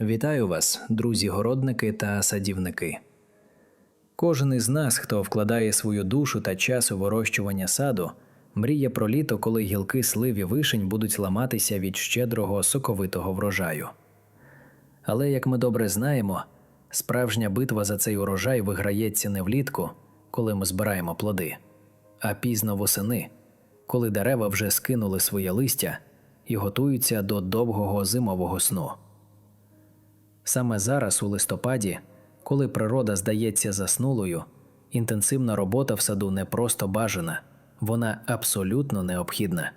Вітаю вас, друзі-городники та садівники. Кожен із нас, хто вкладає свою душу та час у вирощування саду, мріє про літо, коли гілки слив і вишень будуть ламатися від щедрого соковитого врожаю. Але, як ми добре знаємо, справжня битва за цей урожай виграється не влітку, коли ми збираємо плоди, а пізно восени, коли дерева вже скинули своє листя і готуються до довгого зимового сну. Саме зараз, у листопаді, коли природа здається заснулою, інтенсивна робота в саду не просто бажана, вона абсолютно необхідна.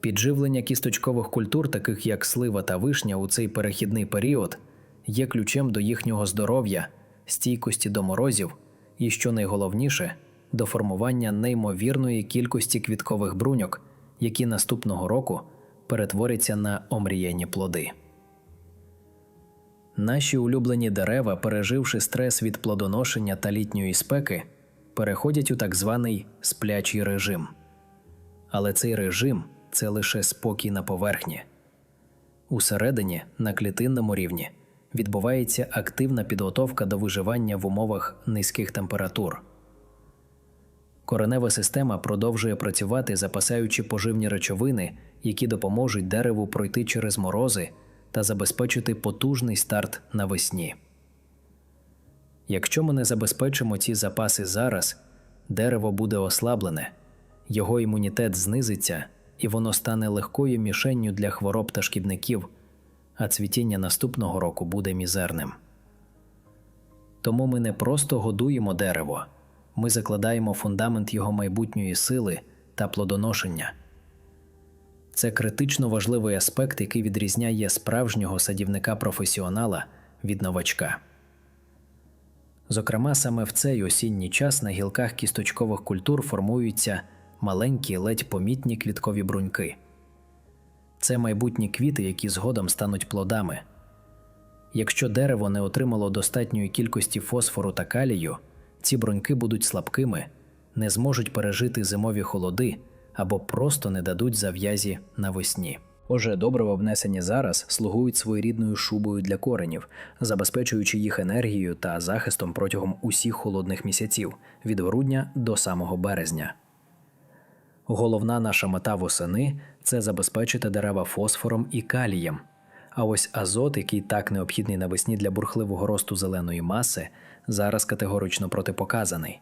Підживлення кісточкових культур, таких як слива та вишня, у цей перехідний період є ключем до їхнього здоров'я, стійкості до морозів і, що найголовніше, до формування неймовірної кількості квіткових бруньок, які наступного року перетворяться на омріяні плоди. Наші улюблені дерева, переживши стрес від плодоношення та літньої спеки, переходять у так званий сплячий режим. Але цей режим це лише спокій на поверхні. Усередині, на клітинному рівні, відбувається активна підготовка до виживання в умовах низьких температур. Коренева система продовжує працювати, запасаючи поживні речовини, які допоможуть дереву пройти через морози та забезпечити потужний старт навесні. Якщо ми не забезпечимо ці запаси зараз, дерево буде ослаблене, його імунітет знизиться і воно стане легкою мішенню для хвороб та шкідників, а цвітіння наступного року буде мізерним. Тому ми не просто годуємо дерево, ми закладаємо фундамент його майбутньої сили та плодоношення. Це критично важливий аспект, який відрізняє справжнього садівника-професіонала від новачка. Зокрема, саме в цей осінній час на гілках кісточкових культур формуються маленькі, ледь помітні квіткові бруньки. Це майбутні квіти, які згодом стануть плодами. Якщо дерево не отримало достатньої кількості фосфору та калію, ці бруньки будуть слабкими, не зможуть пережити зимові холоди або просто не дадуть зав'язі навесні. Отже, добрива внесені зараз слугують своєрідною шубою для коренів, забезпечуючи їх енергією та захистом протягом усіх холодних місяців від грудня до самого березня. Головна наша мета восени це забезпечити дерева фосфором і калієм. А ось азот, який так необхідний навесні для бурхливого росту зеленої маси, зараз категорично протипоказаний.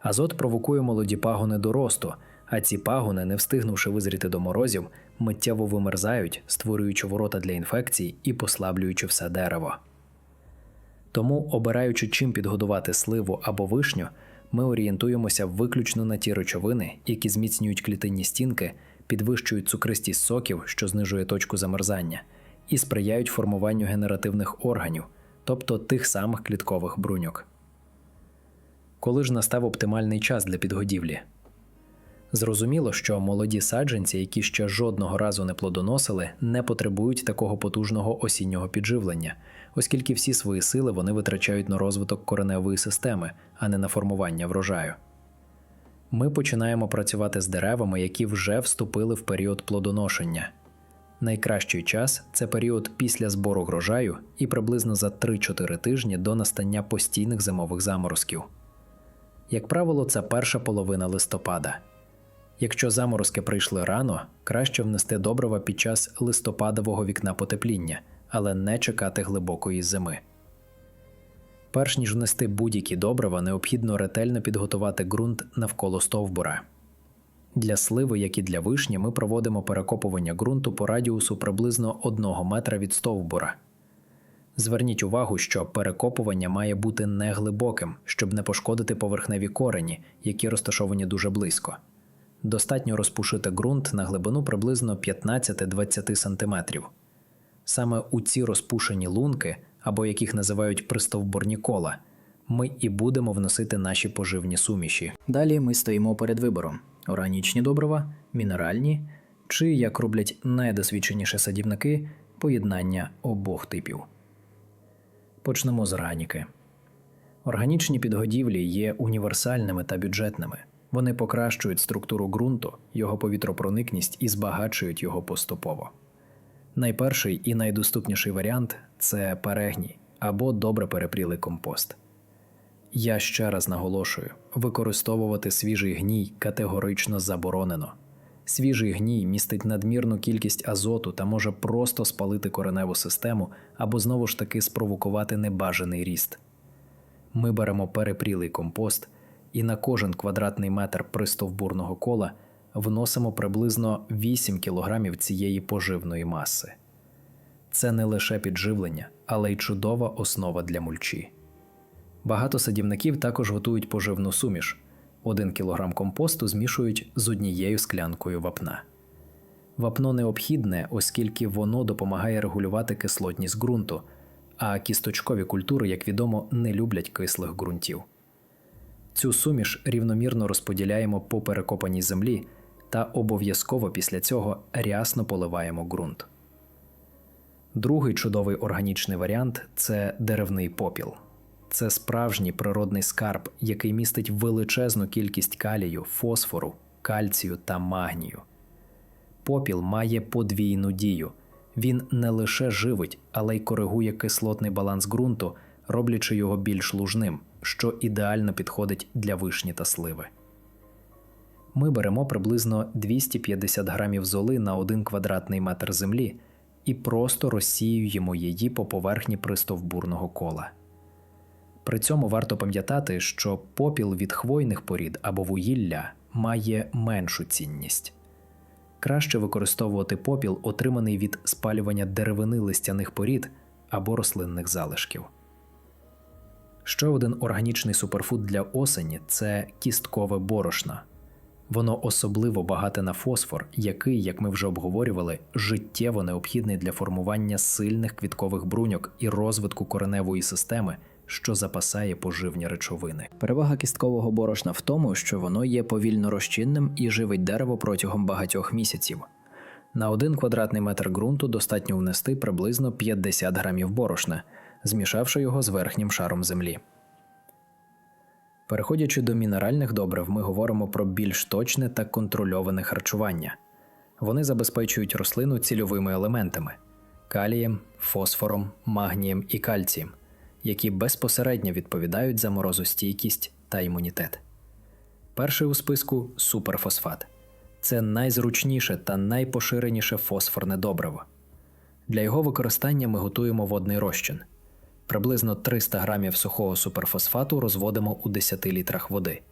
Азот провокує молоді пагони до росту, а ці пагони, не встигнувши визріти до морозів, миттєво вимерзають, створюючи ворота для інфекцій і послаблюючи все дерево. Тому, обираючи чим підгодувати сливу або вишню, ми орієнтуємося виключно на ті речовини, які зміцнюють клітинні стінки, підвищують цукристість соків, що знижує точку замерзання, і сприяють формуванню генеративних органів, тобто тих самих кліткових бруньок. Коли ж настав оптимальний час для підгодівлі? Зрозуміло, що молоді саджанці, які ще жодного разу не плодоносили, не потребують такого потужного осіннього підживлення, оскільки всі свої сили вони витрачають на розвиток кореневої системи, а не на формування врожаю. Ми починаємо працювати з деревами, які вже вступили в період плодоношення. Найкращий час це період після збору врожаю і приблизно за 3-4 тижні до настання постійних зимових заморозків. Як правило, це перша половина листопада. Якщо заморозки прийшли рано, краще внести добрива під час листопадового вікна потепління, але не чекати глибокої зими. Перш ніж внести будь-які добрива, необхідно ретельно підготувати ґрунт навколо стовбура. Для сливи, як і для вишні, ми проводимо перекопування ґрунту по радіусу приблизно 1 метра від стовбура. Зверніть увагу, що перекопування має бути неглибоким, щоб не пошкодити поверхневі корені, які розташовані дуже близько. Достатньо розпушити ґрунт на глибину приблизно 15-20 см. Саме у ці розпушені лунки, або яких називають пристовбурні кола, ми і будемо вносити наші поживні суміші. Далі ми стоїмо перед вибором: органічні добрива, мінеральні чи, як роблять найдосвідченіші садівники, поєднання обох типів. Почнемо з органіки. Органічні підгодівлі є універсальними та бюджетними. Вони покращують структуру ґрунту, його повітропроникність і збагачують його поступово. Найперший і найдоступніший варіант це перегній або добре перепрілий компост. Я ще раз наголошую: використовувати свіжий гній категорично заборонено. Свіжий гній містить надмірну кількість азоту та може просто спалити кореневу систему або знову ж таки спровокувати небажаний ріст. Ми беремо перепрілий компост і на кожен квадратний метр пристовбурного кола вносимо приблизно 8 кг цієї поживної маси. Це не лише підживлення, але й чудова основа для мульчі. Багато садівників також готують поживну суміш. 1 кг компосту змішують з однією склянкою вапна. Вапно необхідне, оскільки воно допомагає регулювати кислотність ґрунту, а кісточкові культури, як відомо, не люблять кислих ґрунтів. Цю суміш рівномірно розподіляємо по перекопаній землі та обов'язково після цього рясно поливаємо ґрунт. Другий чудовий органічний варіант це деревний попіл. Це справжній природний скарб, який містить величезну кількість калію, фосфору, кальцію та магнію. Попіл має подвійну дію. Він не лише живить, але й коригує кислотний баланс ґрунту, роблячи його більш лужним, що ідеально підходить для вишні та сливи. Ми беремо приблизно 250 грамів золи на 1 квадратний метр землі і просто розсіюємо її по поверхні пристовбурного кола. При цьому варто пам'ятати, що попіл від хвойних порід або вугілля має меншу цінність. Краще використовувати попіл, отриманий від спалювання деревини листяних порід або рослинних залишків. Ще один органічний суперфуд для осені це кісткове борошно. Воно особливо багате на фосфор, який, як ми вже обговорювали, життєво необхідний для формування сильних квіткових бруньок і розвитку кореневої системи, що запасає поживні речовини. Перевага кісткового борошна в тому, що воно є повільно розчинним і живить дерево протягом багатьох місяців. На один квадратний метр ґрунту достатньо внести приблизно 50 грамів борошна, змішавши його з верхнім шаром землі. Переходячи до мінеральних добрив, ми говоримо про більш точне та контрольоване харчування. Вони забезпечують рослину цільовими елементами калієм, фосфором, магнієм і кальцієм, які безпосередньо відповідають за морозостійкість та імунітет. Перший у списку суперфосфат. Це найзручніше та найпоширеніше фосфорне добриво. Для його використання ми готуємо водний розчин. Приблизно 300 грамів сухого суперфосфату розводимо у 10 літрах води.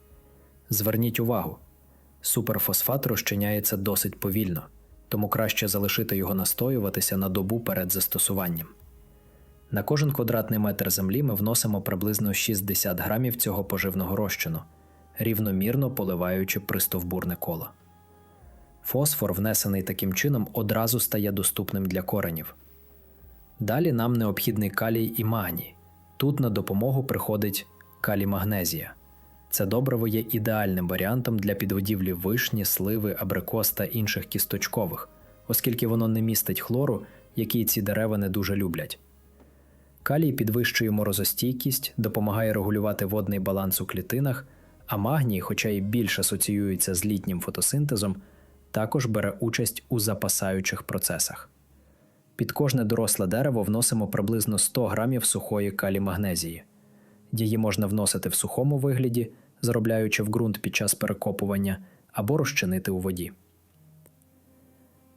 Зверніть увагу, суперфосфат розчиняється досить повільно, тому краще залишити його настоюватися на добу перед застосуванням. На кожен квадратний метр землі ми вносимо приблизно 60 грамів цього поживного розчину, рівномірно поливаючи пристовбурне коло. Фосфор, внесений таким чином, одразу стає доступним для коренів. Далі нам необхідний калій і магній. Тут на допомогу приходить калій-магнезія. Це добриво є ідеальним варіантом для підгодівлі вишні, сливи, абрикос та інших кісточкових, оскільки воно не містить хлору, який ці дерева не дуже люблять. Калій підвищує морозостійкість, допомагає регулювати водний баланс у клітинах, а магній, хоча й більш асоціюється з літнім фотосинтезом, також бере участь у запасаючих процесах. Під кожне доросле дерево вносимо приблизно 100 грамів сухої калімагнезії. Її можна вносити в сухому вигляді, заробляючи в ґрунт під час перекопування, або розчинити у воді.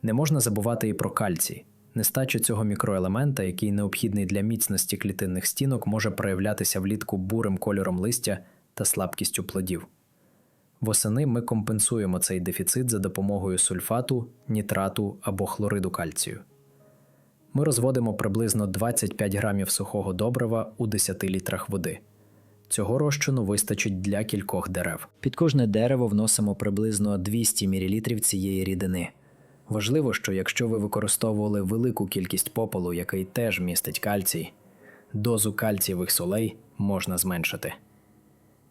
Не можна забувати і про кальцій. Нестача цього мікроелемента, який необхідний для міцності клітинних стінок, може проявлятися влітку бурим кольором листя та слабкістю плодів. Восени ми компенсуємо цей дефіцит за допомогою сульфату, нітрату або хлориду кальцію. Ми розводимо приблизно 25 грамів сухого добрива у 10 літрах води. Цього розчину вистачить для кількох дерев. Під кожне дерево вносимо приблизно 200 мл цієї рідини. Важливо, що якщо ви використовували велику кількість попелу, який теж містить кальцій, дозу кальцієвих солей можна зменшити.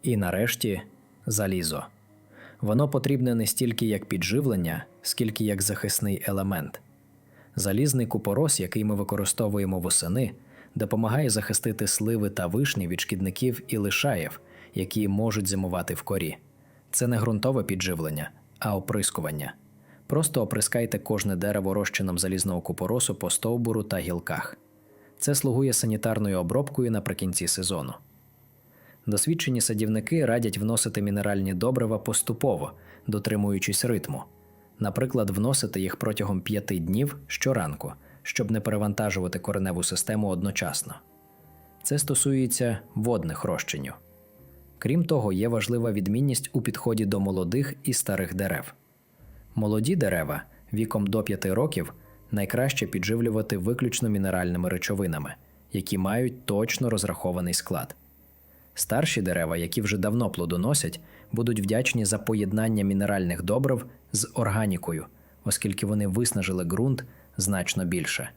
І нарешті залізо. Воно потрібне не стільки як підживлення, скільки як захисний елемент. Залізний купорос, який ми використовуємо восени, допомагає захистити сливи та вишні від шкідників і лишаєв, які можуть зимувати в корі. Це не ґрунтове підживлення, а оприскування. Просто оприскайте кожне дерево розчином залізного купоросу по стовбуру та гілках. Це слугує санітарною обробкою наприкінці сезону. Досвідчені садівники радять вносити мінеральні добрива поступово, дотримуючись ритму. Наприклад, вносити їх протягом п'яти днів щоранку, щоб не перевантажувати кореневу систему одночасно. Це стосується водних розчинів. Крім того, є важлива відмінність у підході до молодих і старих дерев. Молоді дерева віком до 5 років найкраще підживлювати виключно мінеральними речовинами, які мають точно розрахований склад. Старші дерева, які вже давно плодоносять, будуть вдячні за поєднання мінеральних добрив з органікою, оскільки вони виснажили ґрунт значно більше.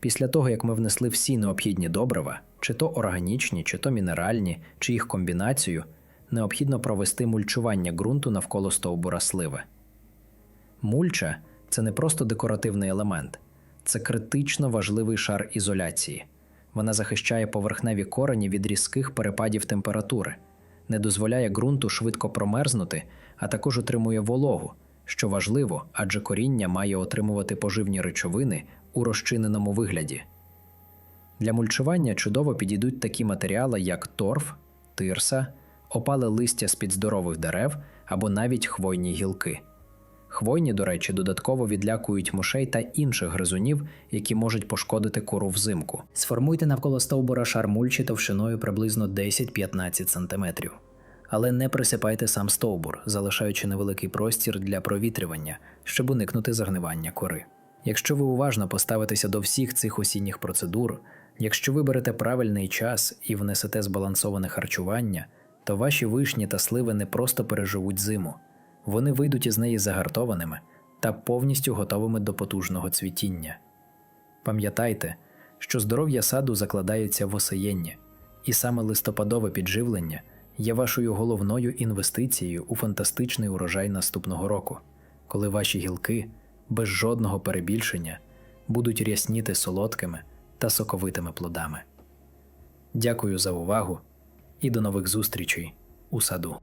Після того, як ми внесли всі необхідні добрива, чи то органічні, чи то мінеральні, чи їх комбінацію, необхідно провести мульчування ґрунту навколо стовбура сливи. Мульча це не просто декоративний елемент, це критично важливий шар ізоляції. Вона захищає поверхневі корені від різких перепадів температури, не дозволяє ґрунту швидко промерзнути, а також утримує вологу, що важливо, адже коріння має отримувати поживні речовини у розчиненому вигляді. Для мульчування чудово підійдуть такі матеріали, як торф, тирса, опале листя з-під здорових дерев або навіть хвойні гілки. Хвойні, до речі, додатково відлякують мушей та інших гризунів, які можуть пошкодити кору взимку. Сформуйте навколо стовбура шар мульчі товщиною приблизно 10-15 см. Але не присипайте сам стовбур, залишаючи невеликий простір для провітрювання, щоб уникнути загнивання кори. Якщо ви уважно поставитеся до всіх цих осінніх процедур, якщо виберете правильний час і внесете збалансоване харчування, то ваші вишні та сливи не просто переживуть зиму, вони вийдуть із неї загартованими та повністю готовими до потужного цвітіння. Пам'ятайте, що здоров'я саду закладається в осаєнні, і саме листопадове підживлення є вашою головною інвестицією у фантастичний урожай наступного року, коли ваші гілки без жодного перебільшення будуть рясніти солодкими та соковитими плодами. Дякую за увагу і до нових зустрічей у саду.